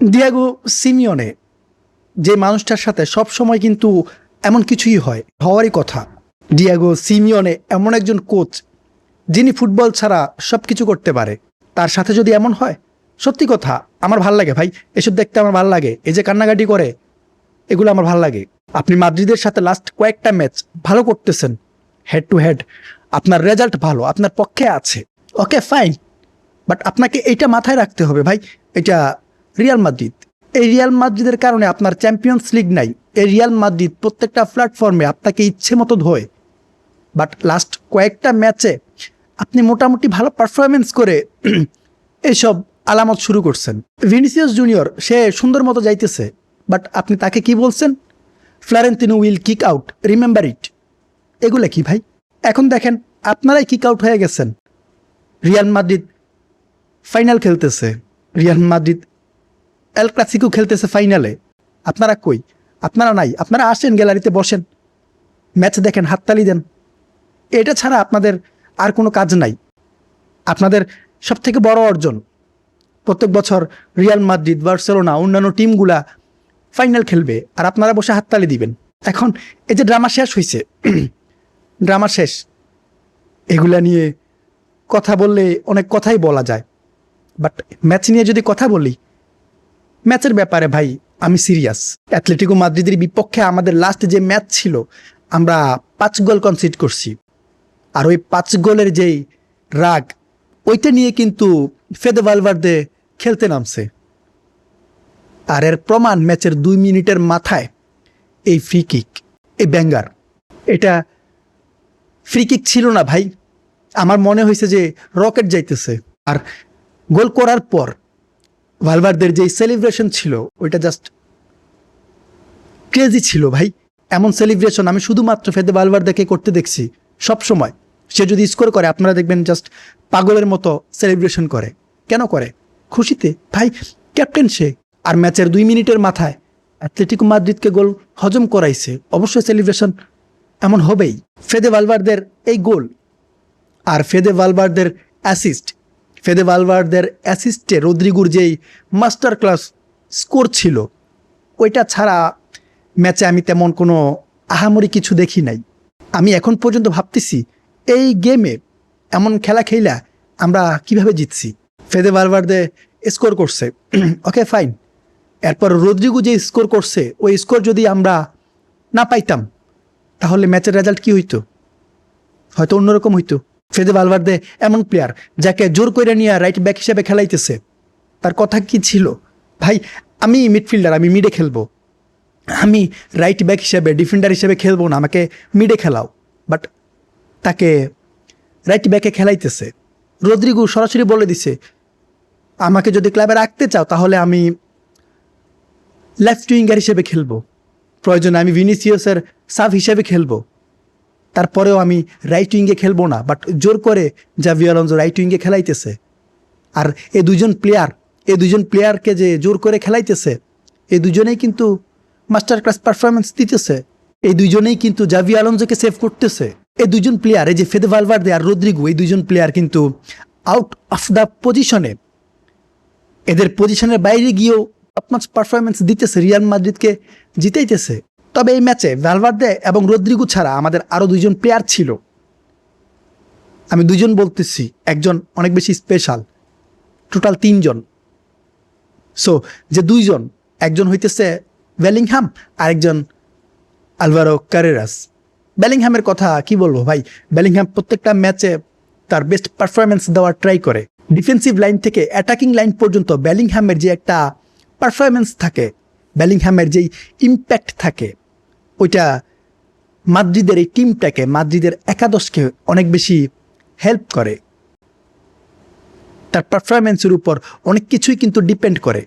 Diego Simeone যে মানুষটার সাথে সব সময় কিন্তু এমন কিছুই হয়, হওয়ারই কথা। ডিয়াগো সিমিওনে এমন একজন কোচ যিনি ফুটবল ছাড়া সব কিছু করতে পারে। তার সাথে যদি এমন হয়, সত্যি কথা, আমার ভালো লাগে ভাই, এসব দেখতে আমার ভালো লাগে। এই যে কান্নাকাটি করে, এগুলো আমার ভালো লাগে। আপনি মাদ্রিদের সাথে লাস্ট কয়েকটা ম্যাচ ভালো করতেছেন হেড টু হেড আপনার রেজাল্ট ভালো, আপনার পক্ষে আছে। ওকে ফাইন বাট আপনাকে এইটা মাথায় রাখতে হবে ভাই, এটা রিয়াল মাদ্রিদ এই রিয়াল মাদ্রিদের কারণে আপনার চ্যাম্পিয়ন্স লিগ নাই। এই রিয়াল মাদ্রিদ প্রত্যেকটা প্ল্যাটফর্মে আপনাকে ইচ্ছে মতো ধোয়। বাট লাস্ট কয়েকটা ম্যাচে আপনি মোটামুটি ভালো পারফরমেন্স করে এইসব আলামত শুরু করছেন। ভিনিসিয়াস জুনিয়র সে সুন্দর মতো যাইতেছে। বাট আপনি তাকে কি বলছেন? Florentino will kick out remember it এগুলা কি ভাই? এখন দেখেন, আপনারাই কিক আউট হয়ে গেছেন। রিয়াল মাদ্রিদ ফাইনাল খেলতেছে। রিয়াল মাদ্রিদ এল ক্লাসিকো খেলতেছে ফাইনালে আপনারা কই? আপনারা নাই। আপনারা আসেন গ্যালারিতে বসেন। ম্যাচ দেখেন, হাততালি দেন। এটা ছাড়া আপনাদের আর কোনো কাজ নাই। আপনাদের সব থেকে বড় অর্জন, প্রত্যেক বছর রিয়াল মাদ্রিদ বার্সেলোনা অন্যান্য টিমগুলা ফাইনাল খেলবে আর আপনারা বসে হাততালি দিবেন। এখন এই যে ড্রামা শেষ হয়েছে ড্রামা শেষ। এগুলা নিয়ে কথা বললে অনেক কথাই বলা যায়। বাট ম্যাচ নিয়ে যদি কথা বলি ম্যাচের ব্যাপারে ভাই, আমি সিরিয়াস অ্যাথলেটিকো মাদ্রিদের বিপক্ষে আমাদের লাস্ট যে ম্যাচ ছিল, আমরা পাঁচ গোল কনসিড করছি। আর ওই পাঁচ গোলের যেই রাগ, ওইটা নিয়ে কিন্তু ফেদে ভালভার্দে খেলতে নামছে। আর এর প্রমাণ ম্যাচের দুই মিনিটের মাথায়, এই ফ্রি কিক এই ব্যাঙ্গার এটা ফ্রি কিক ছিল না ভাই। আমার মনে হয়েছে যে রকেট যাইতেছে। আর গোল করার পর ভালভারদের যে সেলিব্রেশন ছিল, ওইটা জাস্ট ক্রেজি ছিল ভাই। এমন সেলিব্রেশন আমি শুধুমাত্র ফেদে ভালভারদেকে করতে দেখছি সব সময় সে যদি স্কোর করে, আপনারা দেখবেন জাস্ট পাগলের মতো সেলিব্রেশন করে। কেন করে? খুশিতে? ভাই ক্যাপ্টেন সে। আর ম্যাচের দুই মিনিটের মাথায় অ্যাথলেটিকো মাদ্রিদকে গোল হজম করাইছে। অবশ্যই সেলিব্রেশন এমন হবেই। ফেদে ভালভারদের এই গোল আর ফেদে ভালভারদের অ্যাসিস্ট ফেদে ভালভারদের অ্যাসিস্টে রদ্রিগুর যেই মাস্টার ক্লাস স্কোর ছিল, ওইটা ছাড়া ম্যাচে আমি তেমন কোনো আহামরি কিছু দেখি নাই। আমি এখন পর্যন্ত ভাবতেছি, এই গেমে এমন খেলা খেলা আমরা কীভাবে জিতছি? ফেদে ভালভারদে স্কোর করছে ওকে ফাইন এরপর রদ্রিগু যে স্কোর করছে, ওই স্কোর যদি আমরা না পাইতাম, তাহলে ম্যাচের রেজাল্ট কি হইতো? হয়তো অন্যরকম হইতো। ফেদে ভালভার্দে এমন প্লেয়ার যাকে জোর করে নিয়ে রাইট ব্যাক হিসেবে খেলাইতেছে। তার কথা কি ছিল? ভাই, আমি মিডফিল্ডার আমি মিডে খেলব। আমি রাইট ব্যাক হিসেবে ডিফেন্ডার হিসেবে খেলব না, আমাকে মিডে খেলাও। বাট তাকে রাইট ব্যাকে খেলাইতেছে। রদ্রিগু সরাসরি বলে দিছে, আমাকে যদি ক্লাবে রাখতে চাও, তাহলে আমি লেফট উইঙ্গার হিসেবে খেলব। প্রয়োজনে আমি ভিনিসিয়াসের সাফ হিসেবে খেলব। তারপরেও আমি রাইট উইঙ্গে খেলব না বাট জোর করে জাভি জাভিয়ালঞ্জ রাইট উইঙ্গে খেলাইতেছে। আর এ দুজন প্লেয়ার এই দুজন প্লেয়ারকে যে জোর করে খেলাইতেছে এই দুজনেই কিন্তু মাস্টার ক্লাস পারফরমেন্স দিতেছে। এই দুজনেই কিন্তু জাভি আলonsoকে সেভ করতেছে। এই দুজন প্লেয়ার এই যে ফেদে ভালভার্দে আর রদ্রিগু এই দুজন প্লেয়ার কিন্তু আউট অফ দ্য পজিশনে এদের পজিশনের বাইরে গিয়েও টপমাচ পারফরমেন্স দিতেছে রিয়াল মাদ্রিদকে জিতাইতেছে। তবে এই ম্যাচে ভ্যালভার্দে এবং রদ্রিগু ছাড়া আমাদের আরও দুজন প্লেয়ার ছিল। আমি দুজন বলতেছি, একজন অনেক বেশি স্পেশাল টোটাল তিনজন। সো যে দুইজন, একজন হইতেছে বেলিংহাম আরেকজন আলভারো কারেরাস বেলিংহামের কথা কি বলব ভাই? বেলিংহাম প্রত্যেকটা ম্যাচে তার বেস্ট পারফরমেন্স দেওয়ার ট্রাই করে। ডিফেন্সিভ লাইন থেকে অ্যাটাকিং লাইন পর্যন্ত বেলিংহামের যে একটা পারফরমেন্স থাকে বেলিংহামের যেই ইম্প্যাক্ট থাকে ওইটা মাদ্রিদের এই টিমটাকে মাদ্রিদের একাদশকে অনেক বেশি হেল্প করে। তার পারফরমেন্সের উপর অনেক কিছুই কিন্তু ডিপেন্ড করে।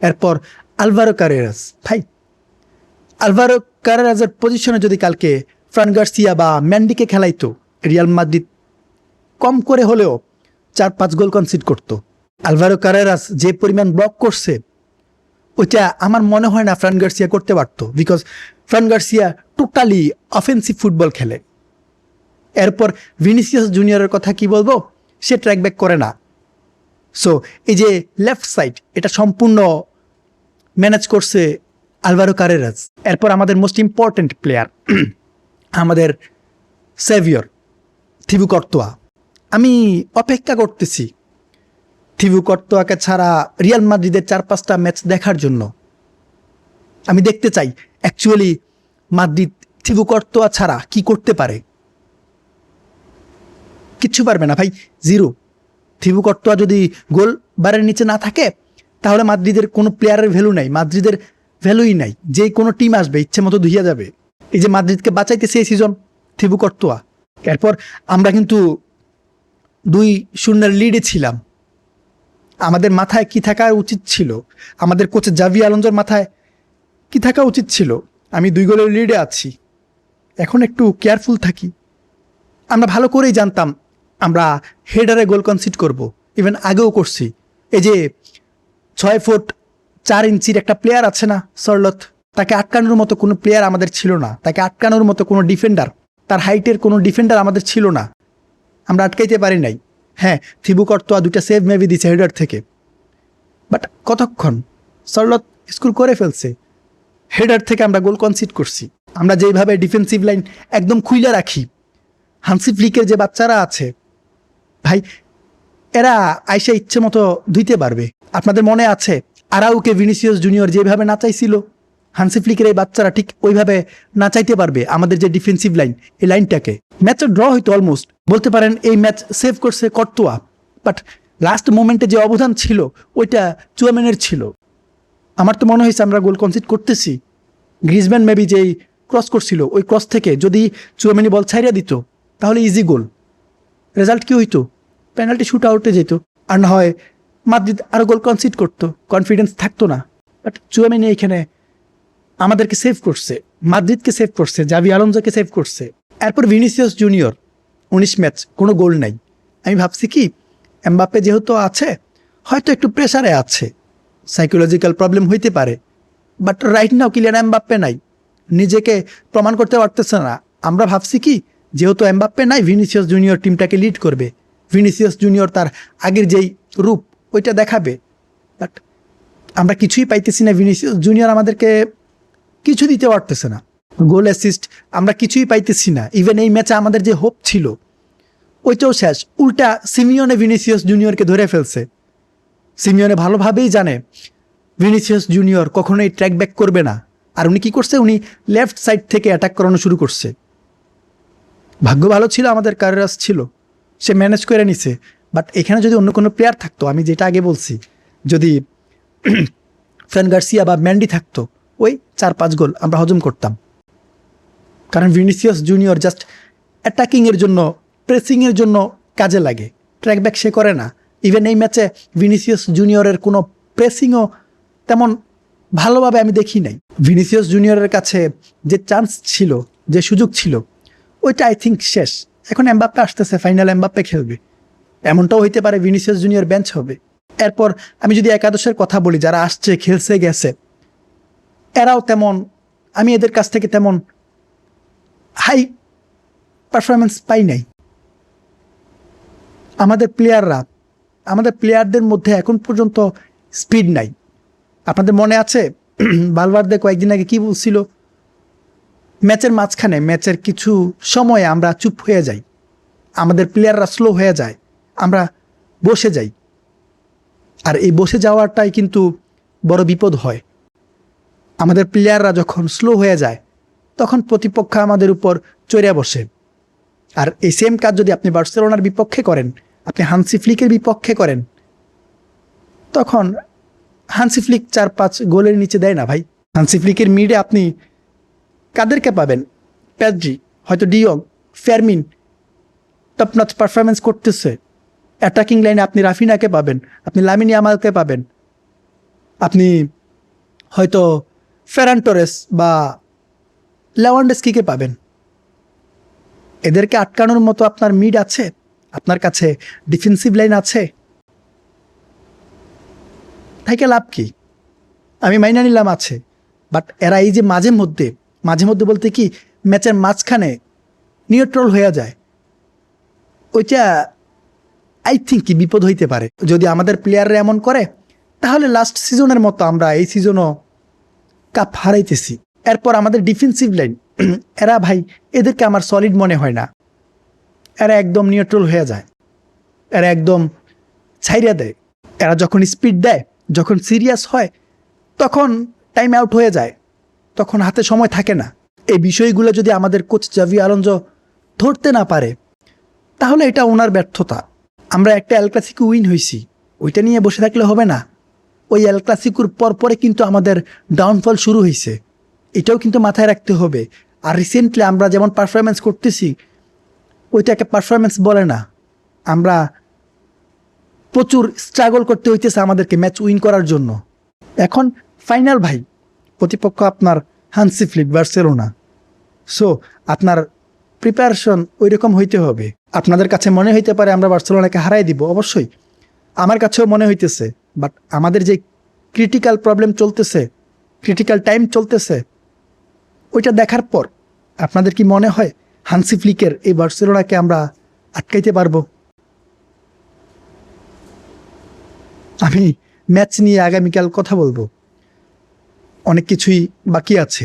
এরপর আলভারো কারেরাস, ভাই, আলভারো কারেরাজের পজিশনে যদি কালকে ফ্রান গার্সিয়া বা ম্যান্ডিকে খেলাইতো, রিয়াল মাদ্রিদ কম করে হলেও চার পাঁচ গোল কনসিড করতো। আলভারো কারেরাস যে পরিমাণ ব্লক করছে, ওইটা আমার মনে হয় না ফ্রান গার্সিয়া করতে পারতো because Fran Garcia totally offensive football খেলে। এরপর ভিনিসিয়াস জুনিয়রের কথা কি বলব? সে ট্র্যাক ব্যাক করে না। সো এই যে লেফট সাইড এটা সম্পূর্ণ ম্যানেজ করছে আলভারো কারেরাজ এরপর আমাদের মোস্ট ইম্পর্ট্যান্ট প্লেয়ার আমাদের সেভিয়র থিবু কর্তোয়া। আমি অপেক্ষা করতেছি থিবু কর্তোয়াকে ছাড়া রিয়াল মাদ্রিদের চার পাঁচটা ম্যাচ দেখার জন্য। আমি দেখতে চাই অ্যাকচুয়ালি মাদ্রিদ থিবু ছাড়া কি করতে পারে? কিচ্ছু পারবে না ভাই, জিরো। থিবুকর্তোয়া যদি গোল বারের নিচে না থাকে, তাহলে মাদ্রিদের কোনো প্লেয়ারের ভ্যালু নাই, মাদ্রিদের ভ্যালুই নাই। যে কোনো টিম আসবে, ইচ্ছে মতো ধুইয়া যাবে। এই যে মাদ্রিদকে বাঁচাইতেছে এই সিজন থিবুকর্তোয়া এরপর আমরা কিন্তু দুই শূন্যের লিডে ছিলাম। আমাদের মাথায় কি থাকা উচিত ছিল? আমাদের কোচ জাভি আলঞ্জর মাথায় কি থাকা উচিত ছিল? আমি দুই গোলের লিডে আছি। এখন একটু কেয়ারফুল থাকি। আমরা ভালো করেই জানতাম আমরা হেডারে গোল কনসিড করব। ইভেন আগেও করছি। এই যে ছয় ফুট চার ইঞ্চির একটা প্লেয়ার আছে না সরলত তাকে আটকানোর মতো কোনো প্লেয়ার আমাদের ছিল না। তাকে আটকানোর মতো কোনো ডিফেন্ডার তার হাইটের কোনো ডিফেন্ডার আমাদের ছিল না। আমরা আটকাইতে পারি নাই। হ্যাঁ থিবু কর্তোয়া দুইটা সেভ মেবি দিছে হেডার থেকে। বাট কতক্ষণ? সরলত স্কুল করে ফেলছে। হেডার থেকে আমরা গোল কনসিড করছি। আমরা যেইভাবে ডিফেন্সিভ লাইন একদম খুইলা রাখি। হানসি ফ্লিকের যে বাচ্চারা আছে, ভাই, এরা আইসা ইচ্ছে মতো ধুইতে পারবে। আপনাদের মনে আছে, আরাউকে ভিনিসিয়াস জুনিয়র যেভাবে নাচাইছিল হানসি ফ্লিকের এই বাচ্চারা ঠিক ওইভাবে নাচাইতে পারবে আমাদের যে ডিফেন্সিভ লাইন এই লাইনটাকে ম্যাচের ড্র হইতো অলমোস্ট বলতে পারেন, এই ম্যাচ সেভ করছে কর্তোয়া। বাট লাস্ট মোমেন্টে যে অবদান ছিল, ওইটা চুয়ামেনের ছিল। আমার তো মনে হয়েছে আমরা গোল কনসিড করতেছি। গ্রিজম্যান মেবি যেই ক্রস করছিল, ওই ক্রস থেকে যদি চুয়ামেনি বল ছাইড়া দিত, তাহলে ইজি গোল রেজাল্ট কি হইতো? পেনাল্টি শুট আউটে যেত। আর না হয় মাদ্রিদ আরও গোল কনসিড করতো। কনফিডেন্স থাকতো না। বাট চুয়ামেনি এখানে আমাদেরকে সেভ করছে। মাদ্রিদকে সেভ করছে। জাভি আলমজাকে সেভ করছে। এরপর ভিনিসিয়াস জুনিয়র উনিশ ম্যাচ কোনো গোল নাই। আমি ভাবছি কি এমবাপ্পে যেহেতু আছে, হয়তো একটু প্রেশারে আছে। সাইকোলজিক্যাল প্রবলেম হইতে পারে। But right now Kylian Mbappe নাই। নিজেকে প্রমাণ করতে পারতেছে না। আমরা ভাবছি কি, যেহেতু এমবাপ্পে নাই ভিনিসিয়াস জুনিয়র টিমটাকে লিড করবে। ভিনিসিয়াস জুনিয়র তার আগের যেই রূপ, ওইটা দেখাবে। বাট আমরা কিছুই পাইতেছি না। ভিনিসিয়াস জুনিয়র আমাদেরকে কিছু দিতে পারতেছে না। গোল অ্যাসিস্ট আমরা কিছুই পাইতেছি না। ইভেন এই ম্যাচে আমাদের যে হোপ ছিল, ওইটাও শেষ। উল্টা সিমিয়নে ভিনিসিয়াস জুনিয়রকে ধরে ফেলছে। সিমিয়নে ভালোভাবেই জানে। ভিনিসিয়াস জুনিয়র কখনোই ট্র্যাক ব্যাক করবে না। আর উনি কি করছে? উনি লেফট সাইড থেকে অ্যাটাক করানো শুরু করছে। ভাগ্য ভালো ছিল, আমাদের কারেরাস ছিল। সে ম্যানেজ করে নিছে। বাট এখানে যদি অন্য কোনো প্লেয়ার থাকতো, আমি যেটা আগে বলছি, যদি ফ্যান গার্সিয়া বা ম্যান্ডি থাকতো, ওই চার পাঁচ গোল আমরা হজম করতাম। কারণ ভিনিসিয়াস জুনিয়র জাস্ট অ্যাটাকিংয়ের জন্য, প্রেসিংয়ের জন্য কাজে লাগে। ট্র্যাক ব্যাক সে করে না। ইভেন এই ম্যাচে ভিনিসিয়াস জুনিয়রের কোনো প্রেসিংও তেমন ভালোভাবে আমি দেখি নাই। ভিনিসিয়াস জুনিয়রের কাছে যে চান্স ছিল, যে সুযোগ ছিল, ওইটা আই থিঙ্ক শেষ। এখন এমবাপ্পে আসতেছে ফাইনাল এমবাপ্পে খেলবে। এমনটাও হইতে পারে ভিনিসিয়াস জুনিয়র বেঞ্চ হবে। এরপর আমি যদি একাদশের কথা বলি, যারা আসছে, খেলছে, গেছে, এরাও তেমন, আমি এদের কাছ থেকে তেমন হাই পারফরমেন্স পাই নাই। আমাদের প্লেয়াররা আমাদের প্লেয়ারদের মধ্যে এখন পর্যন্ত স্পিড নাই। আপনাদের মনে আছে বালবার্দে কয়েকদিন আগে কি বলছিল? ম্যাচের মাঝখানে, ম্যাচের কিছু সময়ে আমরা চুপ হয়ে যাই। আমাদের প্লেয়াররা স্লো হয়ে যায়, আমরা বসে যাই। আর এই বসে যাওয়াটাই কিন্তু বড় বিপদ হয়। আমাদের প্লেয়াররা যখন স্লো হয়ে যায়, তখন প্রতিপক্ষ আমাদের উপর চড়িয়া বসে। আর এই সেম কাজ যদি আপনি বার্সেলোনার বিপক্ষে করেন আপনি হানসি ফ্লিকের বিপক্ষে করেন। তখন হানসি ফ্লিক চার পাঁচ গোলের নিচে দেয় না ভাই। হানসি ফ্লিকের মিডে আপনি কাদেরকে পাবেন? প্যাজি হয়তো de Jong Fermin top notch performance করতেছে। অ্যাটাকিং লাইনে আপনি রাফিনাকে পাবেন, আপনি লামিনি আমালকে পাবেন। আপনি হয়তো ফেরান টোরেস বা লেওয়ান্ডেস্কিকে পাবেন। এদেরকে আটকানোর মতো আপনার মিড আছে? আপনার কাছে ডিফেন্সিভ লাইন আছে? থেকে লাভ কি? আমি মাইনা নিলাম আছে। বাট এরা এই যে মাঝে মধ্যে মাঝে মধ্যে বলতে কি, ম্যাচের মাঝখানে নিউট্রল হয়ে যায়। ওইটা আই থিঙ্ক কি বিপদ হইতে পারে। যদি আমাদের প্লেয়াররা এমন করে, তাহলে লাস্ট সিজনের মতো আমরা এই সিজনও কাপ হারাইতেছি। এরপর আমাদের ডিফেন্সিভ লাইন এরা ভাই, এদেরকে আমার সলিড মনে হয় না। এরা একদম নিউট্রাল হয়ে যায়। এরা একদম ছাইরা দেয়। এরা যখন স্পিড দেয়, যখন সিরিয়াস হয়, তখন টাইম আউট হয়ে যায়। তখন হাতে সময় থাকে না। এই বিষয়গুলো যদি আমাদের কোচ জাভি আলঞ্জ ধরতে না পারে, তাহলে এটা ওনার ব্যর্থতা। আমরা একটা এল ক্লাসিকো উইন হয়েছি ওইটা নিয়ে বসে থাকলে হবে না। ওই এল ক্লাসিকুর পরপরে কিন্তু আমাদের ডাউনফল শুরু হয়েছে এটাও কিন্তু মাথায় রাখতে হবে। আর রিসেন্টলি আমরা যেমন পারফরমেন্স করতেছি ওইটাকে পারফরমেন্স বলে না। আমরা প্রচুর স্ট্রাগল করতে হইতেছে আমাদেরকে ম্যাচ উইন করার জন্য। এখন ফাইনাল ভাই, প্রতিপক্ষ আপনার হানসি ফ্লিক বার্সেলোনা সো আপনার প্রিপারেশন ওই রকম হইতে হবে। আপনাদের কাছে মনে হইতে পারে আমরা বার্সেলোনাকে হারাই দিব, অবশ্যই। আমার কাছেও মনে হইতেছে বাট আমাদের যে ক্রিটিক্যাল প্রবলেম চলতেছে ক্রিটিক্যাল টাইম চলতেছে, ওইটা দেখার পর আপনাদের কি মনে হয়? হানসি ফ্লিকের এই বার্সেলোনাকে আমরা আটকাইতে পারব। আমি ম্যাচ নিয়ে আগামীকাল কথা বলব। অনেক কিছুই বাকি আছে।